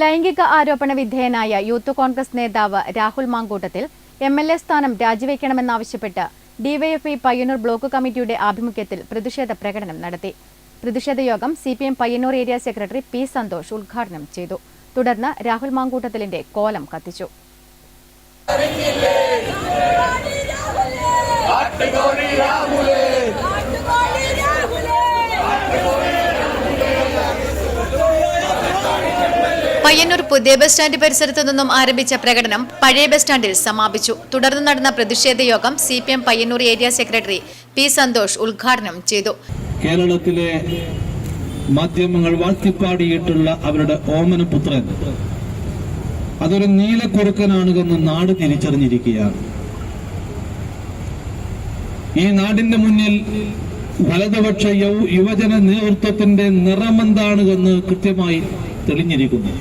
ലൈംഗിക ആരോപണ വിധേയനായ യൂത്ത് കോൺഗ്രസ് നേതാവ് Rahul Mamkootathil M L A സ്ഥാനം രാജിവെക്കണമെന്നാവശ്യപ്പെട്ട് ഡിവൈഎഫ്ഐ പയ്യന്നൂർ ബ്ലോക്ക് കമ്മിറ്റിയുടെ ആഭിമുഖ്യത്തിൽ പ്രതിഷേധ പ്രകടനം നടത്തി. പ്രതിഷേധ യോഗം C P M Payyanur area secretary P Santhosh ഉദ്ഘാടനം ചെയ്തു. തുടർന്ന് രാഹുൽ മാങ്കൂട്ടത്തിലിന്റെ കോലം കത്തിച്ചു. പയ്യന്നൂർ പുതിയ ബസ് സ്റ്റാൻഡ് പരിസരത്തു നിന്നും ആരംഭിച്ച പ്രകടനം പഴയ ബസ് സ്റ്റാൻഡിൽ സമാപിച്ചു. തുടർന്ന് നടന്ന പ്രതിഷേധ യോഗം C P M Payyanur area secretary P Santhosh ഉദ്ഘാടനം ചെയ്തു. കേരളത്തിലെ മാധ്യമങ്ങൾ വാഴ്ത്തിപ്പാടിയിട്ടുള്ള അവരുടെ ഓമനപുത്രൻ. അതൊരു നീലക്കുറുക്കനാണ് നാട് തിരിച്ചറിഞ്ഞിരിക്കുകയാണ്. ഈ നാടിന്റെ മുന്നിൽ വലതുപക്ഷ യുവജന നേതൃത്വത്തിന്റെ നിറമെന്താണ് എന്ന് കൃത്യമായി തെളിഞ്ഞിരിക്കുന്നു.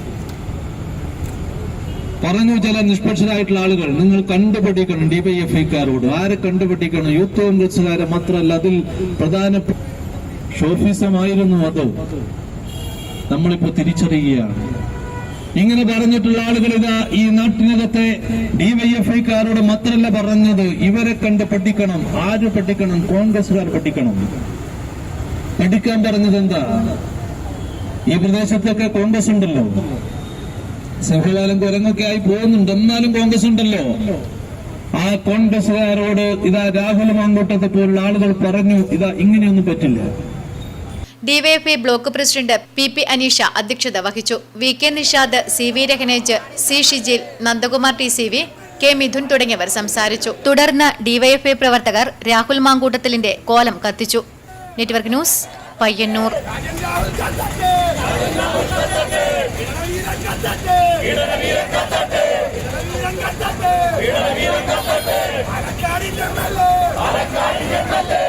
പറഞ്ഞു ചില നിഷ്പക്ഷരായിട്ടുള്ള ആളുകൾ നിങ്ങൾ കണ്ടുപിടിക്കണം ഡിവൈഎഫ്ഐക്കാരോട് ആരെ കണ്ടുപിടിക്കണം യൂത്ത് കോൺഗ്രസുകാരെ മാത്രമല്ല അതിൽ പ്രധാന ഷോഫിസമായിരുന്നു അത് നമ്മളിപ്പോ തിരിച്ചറിയുകയാണ്. ഇങ്ങനെ പറഞ്ഞിട്ടുള്ള ആളുകൾ ഇതാ ഈ നാട്ടിനകത്തെ ഡിവൈഎഫ്ഐക്കാരോട് മാത്രമല്ല പറഞ്ഞത് ഇവരെ കണ്ട് പഠിക്കണം. ആര് പഠിക്കണം? കോൺഗ്രസുകാർ പഠിക്കണം. പഠിക്കാൻ പറഞ്ഞത് എന്താ? ഈ പ്രദേശത്തൊക്കെ കോൺഗ്രസ് ഉണ്ടല്ലോ സിംഹവാലം കുരങ്ങൊക്കെ ആയി പോകുന്നുണ്ട്. എന്നാലും കോൺഗ്രസ് ഉണ്ടല്ലോ. ആ കോൺഗ്രസുകാരോട് ഇതാ രാഹുൽ മാങ്കോട്ടത്തെ പോലുള്ള ആളുകൾ പറഞ്ഞു ഇതാ ഇങ്ങനെയൊന്നും പറ്റില്ല. DYFI block president P P Aneesha അധ്യക്ഷത വഹിച്ചു. V K Nishad C V Rahanej C Shijil Nandakumar T C V K Mithun തുടങ്ങിയവർ സംസാരിച്ചു. തുടർന്ന് ഡിവൈഎഫ്ഐ പ്രവർത്തകർ രാഹുൽ മാങ്കൂട്ടത്തിലിന്റെ കോലം കത്തിച്ചു. നെറ്റ്വർക്ക് ന്യൂസ് പയ്യന്നൂർ പാലക്കാടിന്റെ